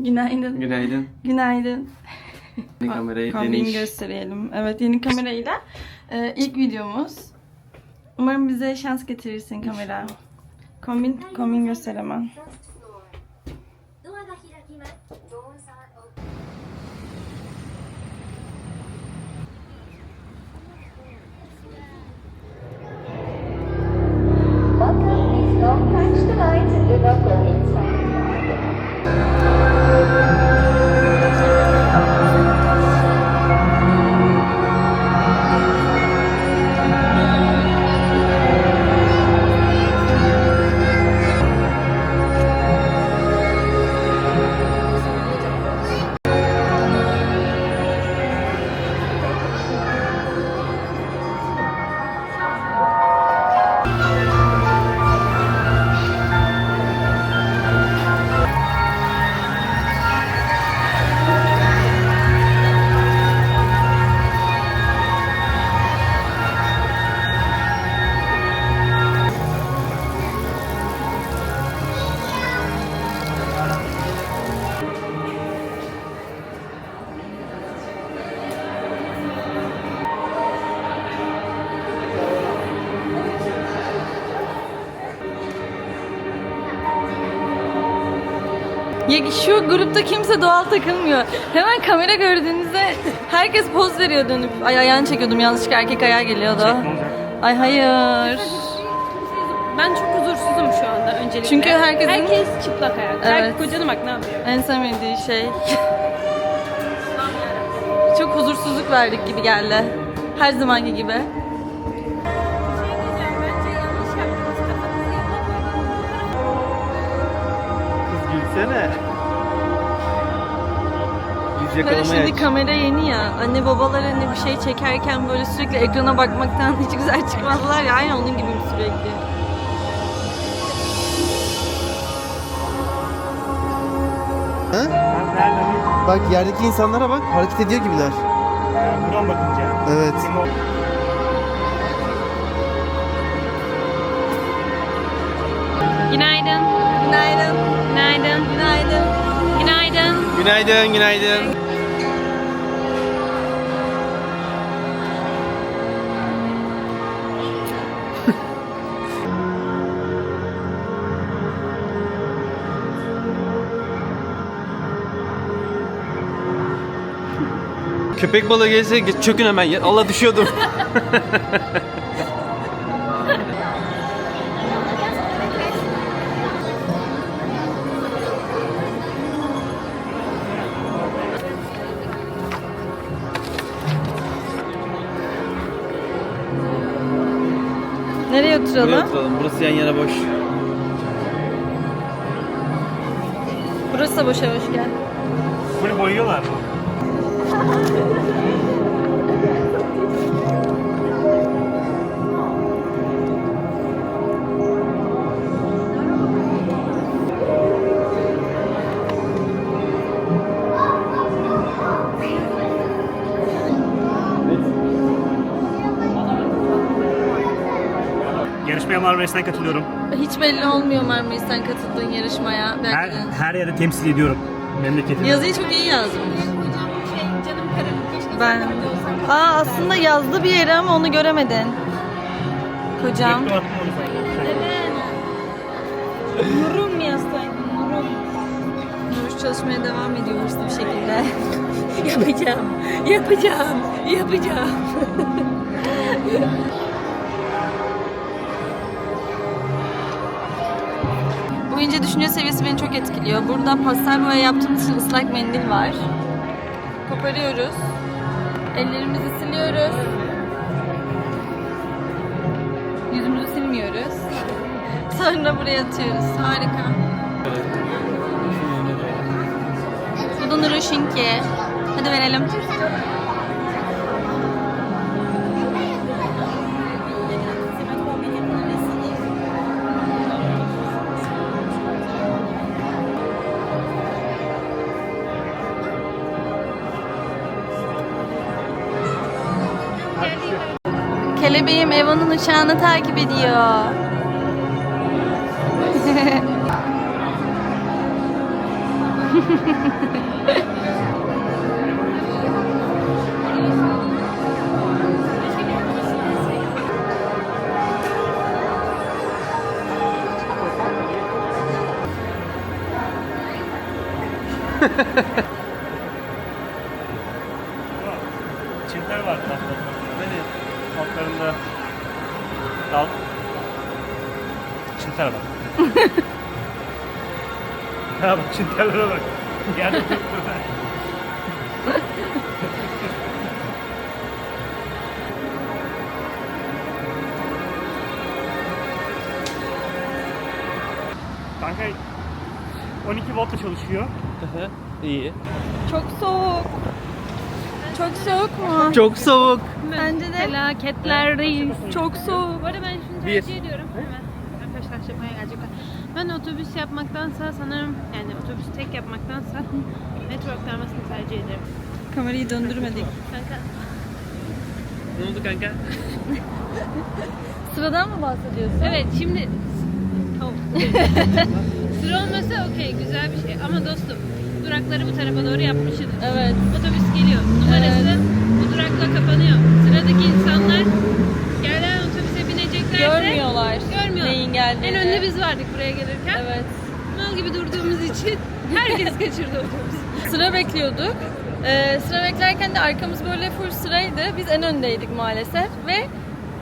Günaydın. Günaydın. Günaydın. Yeni kamerayı Kombini deniş. gösterelim. Evet yeni kamerayla e, ilk videomuz. Umarım bize şans getirirsin kamera. Kombin, kombin gösteremem. ド lines in the local inside. Şu grupta kimse doğal takılmıyor. Hemen kamera gördüğünüzde herkes poz veriyor dönüp. Ay ayağını çekiyordum yanlışlıkla erkek ayağı geliyordu. Ay hayır. Ben çok huzursuzum şu anda öncelikle. Çünkü herkesin- Herkes çıplak ayak. Evet. Her kocanı bak ne yapıyor. En sevmediği şey. Çok huzursuzluk verdik gibi geldi. Her zamanki gibi. Kız gülsene. Böyle yakalamaya şimdi kamera yeni ya. Anne babalar hani bir şey çekerken böyle sürekli ekrana bakmaktan hiç güzel çıkmazlar ya. Aynı onun gibi sürekli. Ha? Bak yerdeki insanlara bak hareket ediyor gibiler. Yani buradan bakınca. Evet. Kim o? Günaydın. Günaydın. Köpek balığı gelse ge- çökün hemen. Allah düşüyordum. Nereye oturalım? Buraya oturalım. Burası yan yana boş. Burası da boşa boş gel. Bunu boyuyorlar Yarışmaya Marmaris'ten katılıyorum. Hiç belli olmuyor Marmaris'ten katıldığın yarışmaya. Her, Belki de. her yere temsil ediyorum memleketimi. Yazıyı çok iyi yazmış. Ben... Aa aslında yazdı bir yere ama onu göremedin. Kocam. Yaptım, attım onu sen. Nurum yazsaydın. Nurum. Duruş çalışmaya devam ediyoruz bir şekilde. Yapacağım. Yapacağım. Yapacağım. Bu ince düşünce seviyesi beni çok etkiliyor. Burada pastel boya yaptığımız ıslak mendil var. Koparıyoruz. Ellerimizi siliyoruz. Yüzümüzü silmiyoruz. Sonra buraya atıyoruz. Harika. Bu da Nuruş'unki. Hadi verelim. uçağını takip ediyor. Ha ha ha. Ha bak çinterlere bak. Yerde tuttular. Kanka 12 voltla çalışıyor. iyi. Çok soğuk. Çok soğuk mu? Çok soğuk. Bence de. Felaketlerdeyiz. Çok soğuk. Bu arada ben şunu Bir. tercih ediyorum. Hemen arkadaşlar yapmaya gelecekler. Ben otobüs yapmaktansa sanırım yani otobüs tek yapmaktansa metro aktarmasını tercih ederim. Kamerayı döndürmedik. Kanka Ne oldu kanka? Sıradan mı bahsediyorsun? Evet şimdi Tavuk. Sıra olmasa okey güzel bir şey ama dostum durakları bu tarafa doğru yapmışsınız. Evet. Otobüs geliyor. Numarası bu durakla kapanıyor. Sıradaki insanlar gelen otobüse bineceklerse Görmüyorlar. Görmüyorlar. Neyin geldiğini. En önde biz vardık buraya gelirken. Evet. Mal gibi durduğumuz için herkes kaçırdı otobüsü. Sıra bekliyorduk. Ee, sıra beklerken de arkamız böyle full sıraydı. Biz en öndeydik maalesef ve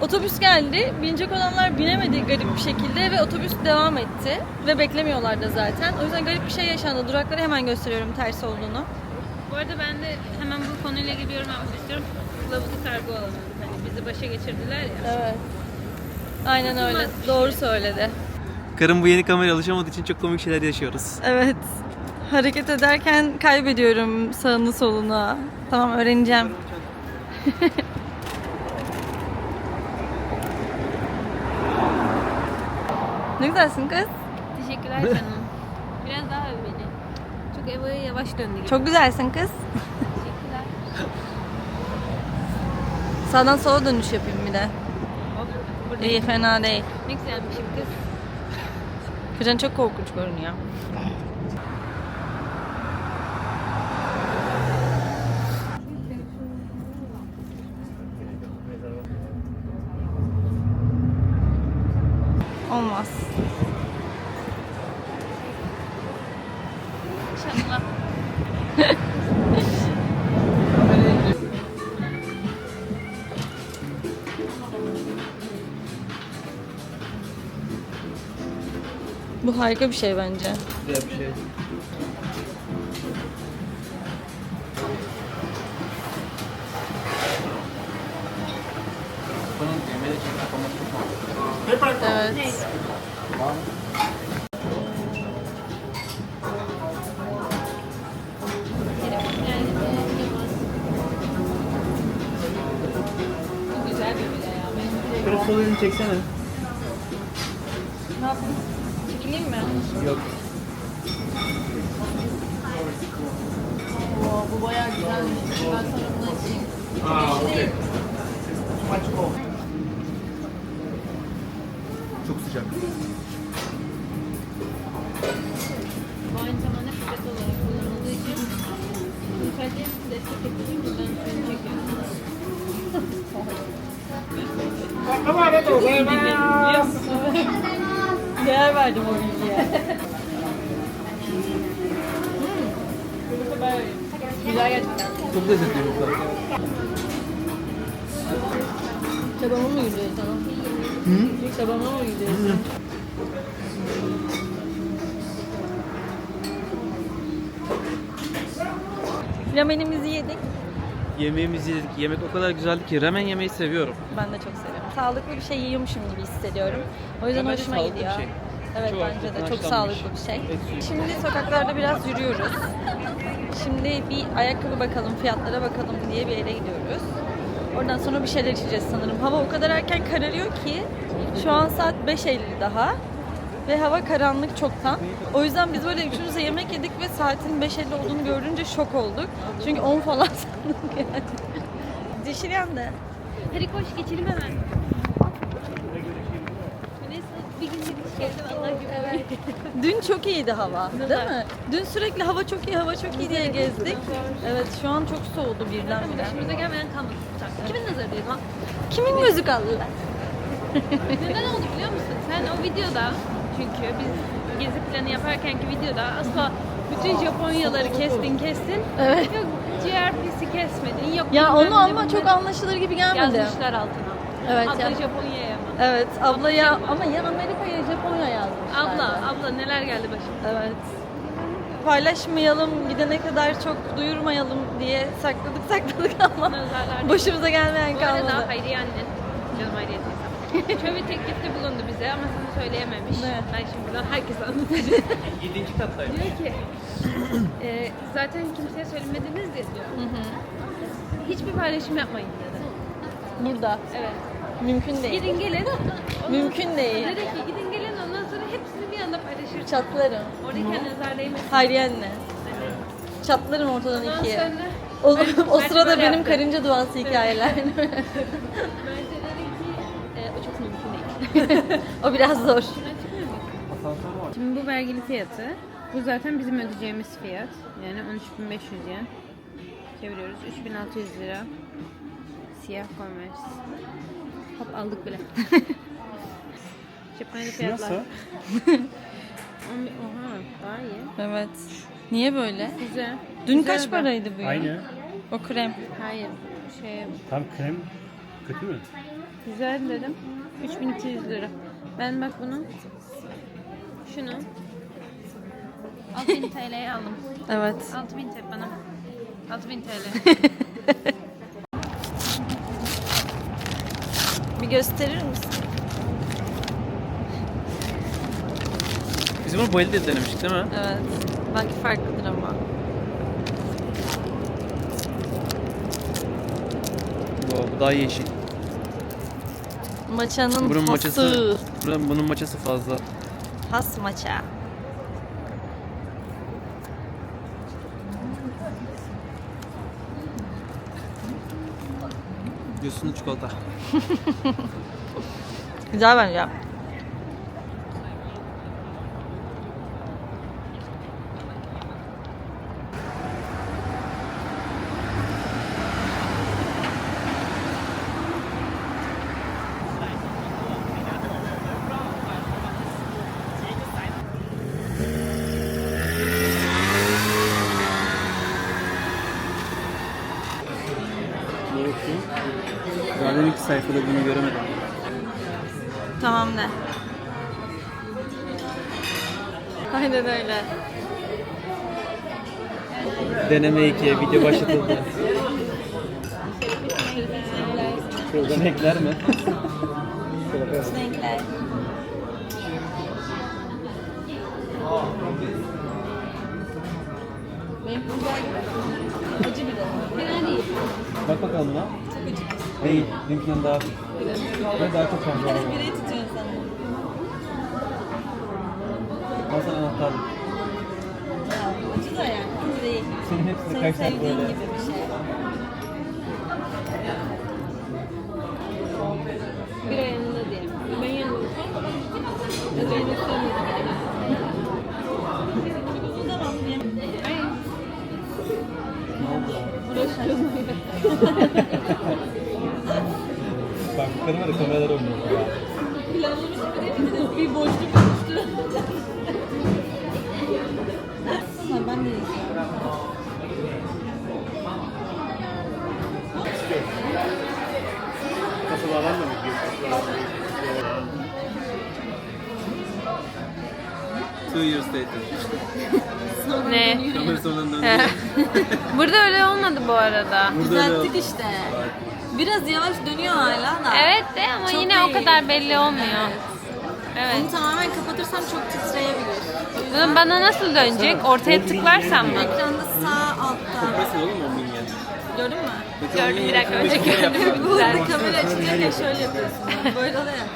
otobüs geldi. Binecek olanlar binemedi garip bir şekilde ve otobüs devam etti. Ve beklemiyorlar da zaten. O yüzden garip bir şey yaşandı. Durakları hemen gösteriyorum ters olduğunu. Bu arada ben de hemen bu konuyla ilgili bir yorum yapmak istiyorum. Kılavuzu kargo alanı. Hani bizi başa geçirdiler ya. Evet. Aynen öyle. Doğru söyledi. Karım bu yeni kameraya alışamadığı için çok komik şeyler yaşıyoruz. Evet. Hareket ederken kaybediyorum sağını solunu. Tamam öğreneceğim. ne güzelsin kız. Teşekkürler canım. Biraz daha öv beni. Çok Eva'ya yavaş döndü gibi. Çok güzelsin kız. teşekkürler. Sağdan sola dönüş yapayım bir de. İyi fena değil. ne güzelmişim kız. Kıran çok korkunç görünüyor. Olmaz. Bu harika bir şey bence. Güzel bir şey. Evet. Bu güzel bir bile ya. Ben Şöyle sol elini çeksene. Ne yapayım? Yok. Oo, bu bayağı güzelmiş. Ben sana bunu açayım. Çok sıcak. bu aynı zamanda pipet olarak kullanıldığı için bunu sadece destek ettiğim yüzden suyunu çekiyorum. Değer verdim o bilgiye. Güzel gerçekten. Çok lezzetli yumurta. Çabama mı gidiyor sana? Hı? Çabama mı gidiyorsun? Ramenimizi yedik. Yemeğimizi yedik. Yemek o kadar güzeldi ki ramen yemeyi seviyorum. Ben de çok seviyorum. Sağlıklı bir şey yiyormuşum gibi hissediyorum. O yüzden Bence hoşuma sağlıklı bir gidiyor. şey. Evet Çoğu bence de çok haşlanmış. sağlıklı bir şey. Et suyu. Şimdi sokaklarda biraz yürüyoruz. Şimdi bir ayakkabı bakalım, fiyatlara bakalım diye bir yere gidiyoruz. Oradan sonra bir şeyler içeceğiz sanırım. Hava o kadar erken kararıyor ki şu an saat 5.50 daha. Ve hava karanlık çoktan. O yüzden biz böyle üçümüz de yemek yedik ve saatin 5.50 olduğunu görünce şok olduk. Çünkü 10 falan sandık yani. Dişil yandı. Hadi koş geçelim hemen. Dün çok iyiydi hava, değil mi? Dün sürekli hava çok iyi, hava çok iyi diye gezdik. Evet, şu an çok soğudu birdenbire. Başımıza gelmeyen kalmadı uçakta. Kimin nazarıydı lan? Kimin gözü kaldı? Neden oldu biliyor musun? Sen o videoda çünkü biz gezi planı yaparkenki videoda asla bütün Japonyaları kestin kestin. Evet. Yok GRP'si kesmedin. Yok Ya onu ama çok anlaşılır gibi gelmedi. yazmışlar altına. Evet Abla ya. Japonya'ya mı? Evet, abla ya ama ya Amerika ya Japonya yazmışlar. Abla, abla neler geldi başıma. Evet. Paylaşmayalım, gidene kadar çok duyurmayalım diye sakladık sakladık ama Nazarlar. başımıza gelmeyen Bu arada. Hayriye annen, canım Hayriye teyzem. Şöyle bir teklifte bulundu bize ama sana söyleyememiş. Ne? Ben şimdi buradan herkese anlatacağım. 7. kattayım. diyor ki, e, zaten kimseye söylemediniz ya diyor. Hiçbir paylaşım yapmayın dedi. Burada. Evet. Mümkün değil. Gidin gelin. Mümkün değil. Dedi ki gidin paylaşırsınız. Çatlarım. Oradaki değmesin. Hayriye anne. Çatlarım ortadan Ondan ikiye. sonra O, o sırada benim yaptı. karınca duası hikayeler. Bence dedi ki e, o çok mümkün değil. o biraz zor. Şimdi bu vergili fiyatı. Bu zaten bizim ödeyeceğimiz fiyat. Yani 13.500 yen. Çeviriyoruz. 3.600 lira. Siyah Converse. Hop aldık bile. Japonya'da fiyatlar. Nasıl? Oha daha iyi. Evet. Niye böyle? Güzel. Dün Güzel kaç de. paraydı bu ya? Aynı. O krem. Hayır. Şey Tam krem kötü mü? güzel dedim. 3200 lira. Ben bak bunu şunu 6000 TL'ye aldım. Evet. 6000 TL bana. 6000 TL. Bir gösterir misin? Biz bunu bu elde denemiştik değil mi? Evet. Belki farklıdır ama. Bu, bu daha yeşil. Maçanın Bunun hası. maçası, bunun, bunun maçası fazla. Has maça. Yosunlu çikolata. Güzel bence. Ne bakayım? Zaten iki sayfada bunu göremedim. Tamam ne? Aynen öyle. Deneme 2, video başlatıldı. Çilekler mi? Renkler. Benim güzel gibi. Acı bir de. Fena değil. Bak bakalım buna. Çok acı. Değil, benimkinden daha ve daha çok fazla var. Bireyi tutuyorsun sen. Al sana anahtarlık. Ya, acı da yani. Kötü değil. Senin hepsini Senin kaç saat sevdiğin böyle. gibi bir şey. Bir ay yanında diye. Ben yanında. Ya da yanında Hayır. Bak yukarı var ya kameralar oynuyor. Bir boşluk oluştu. Ben de Kasalardan da mı? Two years later. Ne? Kamera sonundan. Burada öyle olmadı bu arada. Burada Düzelttik işte. Biraz yavaş dönüyor hala da. Evet de ama Çok yine o değil. kadar belli olmuyor. Evet. Bunu tamamen kapatırsam çok titreyebilir. Bunun bana nasıl dönecek? Ortaya tıklarsam mı? Ekranda sağ altta. Nasıl oğlum 10 bin yen? Gördün mü? Gördüm bir dakika önce gördüm. Bu Güzel. kamera açınca ya şöyle yapıyorsun. Böyle oluyor ya.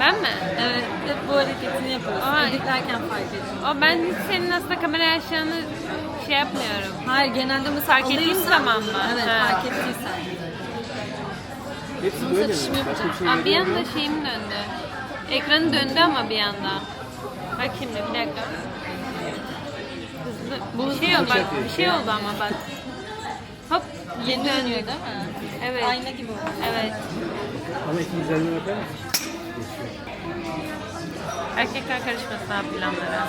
Ben mi? Evet, hep bu hareketini yapıyorsun. Aa. Editlerken fark ediyorsun. O ben hiç senin aslında kamera açacağını şey yapmıyorum. Hayır, genelde mesela Fark ettiğin zaman mı? Evet, Ha. fark ettiysen. Hepsi Bunu böyle mi? Başka bir yapacağım. şey Aa, bir anda şeyim döndü. Ekranı döndü ama bir anda. Bak şimdi bir dakika. Hızlı. Bu şey oldu bak bir şey oldu ama bak. Hop yeni Dönüyor değil mi? Evet. Ayna gibi oldu. Evet. Ama iki güzelliğine bakar mısın? Erkekler karışmasın abi planlara.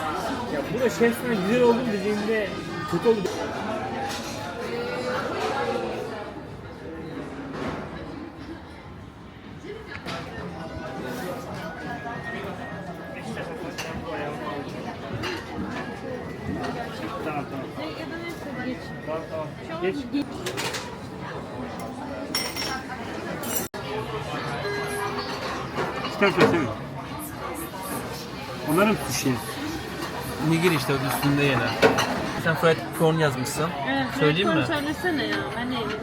Ya bu da şefsen güzel oldu dediğinde kötü oldu. İşte üstünde yine. Sen fried corn yazmışsın. Evet, Söyleyeyim mi? söylesene ya. Ben yemek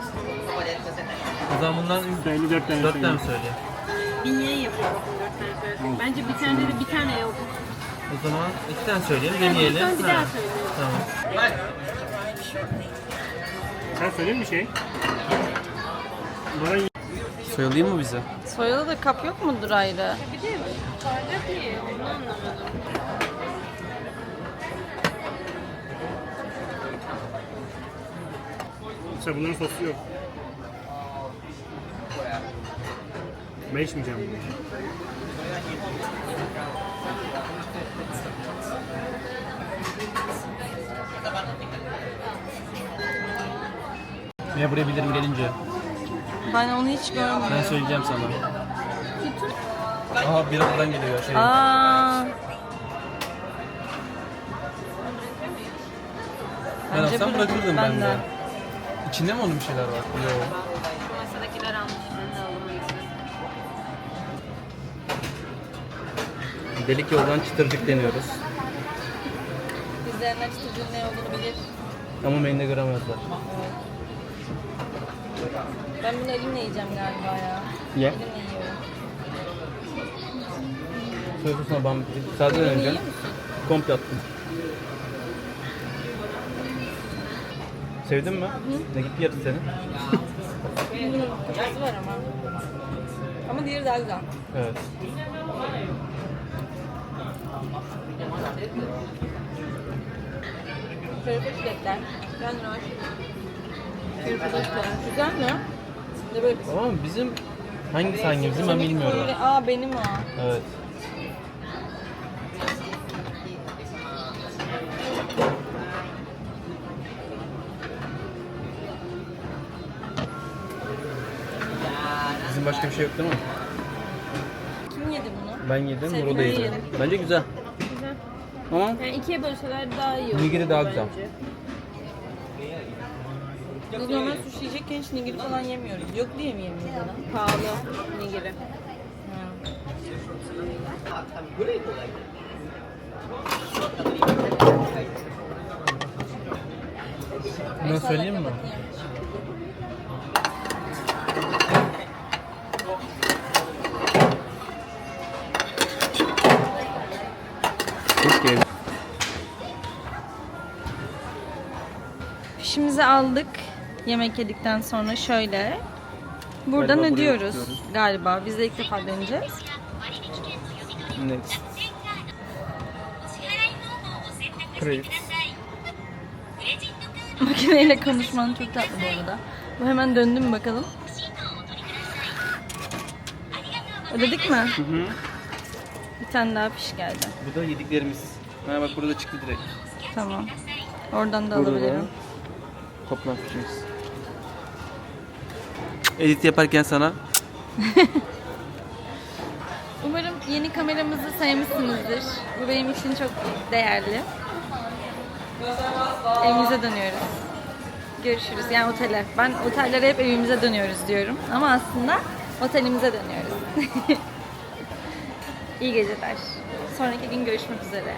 O zaman bundan 54 tane 4 tane söyleyeyim. söyle. Bir niye yapıyorsun dört tane söylesek? Bence bir tane de bir tane yok. O zaman iki tane söyleyelim, deneyelim. Sonra bir Ha, daha söylüyorum. Tamam. Sen söyleyeyim mi şey? Bana Soyalayım mı bize? Soyalı da kap yok mudur ayrı? Bir de bardak niye? Onu anlamadım. Mesela bunların sosu yok. Ben içmeyeceğim bunu. Ne buraya bilirim gelince. Ben onu hiç görmedim. Ben söyleyeceğim sana. Aha bir aradan geliyor şey. Aa. ben Bence alsam bırak- bırakırdım ben ben, de. De. İçinde mi onun bir şeyler var? Yok. Masadakiler almış. Ben de alamayız. Delik yoldan çıtırcık deniyoruz. İzleyenler çocuğun ne olduğunu bilir. Ama menüde göremezler. Ben bunu elimle yiyeceğim galiba ya. Ye. Elimle yiyorum. Sözlüsüne ben sadece yiyor musun? komple attım. Sevdin mi? Ne gitti yarısı senin? Kafası var ama. Ama diğeri daha güzel. Evet. Körpe çilekler. Ben var. Körpe çilekler. Güzel mi? Ne böyle bir Ama bizim hangisi hangimizin ben bilmiyorum. Böyle, aa benim o. Evet. Başka bir şey yok değil mi? Kim yedi bunu? Ben yedim, Sen Muro da yedi. yedin? Bence güzel. Güzel. Ama Yani ikiye bölseler daha iyi olur. Nigiri daha güzel. bence. Biz normal sushi yiyecekken hiç nigiri falan yemiyoruz. Yok diye mi yemiyoruz? Pahalı nigiri. bunu söyleyeyim mi? Fişimizi aldık. Yemek yedikten sonra şöyle. Buradan Galiba ödüyoruz galiba. Biz de ilk defa deneyeceğiz. Next. Credit. Makineyle konuşman çok tatlı bu arada. Bu hemen döndü mü bakalım. Ödedik mi? Hı hı. Bir tane daha fiş geldi. Bu da yediklerimiz. Ha bak burada çıktı direkt. Tamam. Oradan da Burada alabilirim. Toplam. Edit yaparken sana Umarım yeni kameramızı sevmişsinizdir. Bu benim için çok değerli. Evimize dönüyoruz. Görüşürüz. Yani otele. Ben otellere hep evimize dönüyoruz diyorum. Ama aslında otelimize dönüyoruz. İyi geceler. Sonraki gün görüşmek üzere.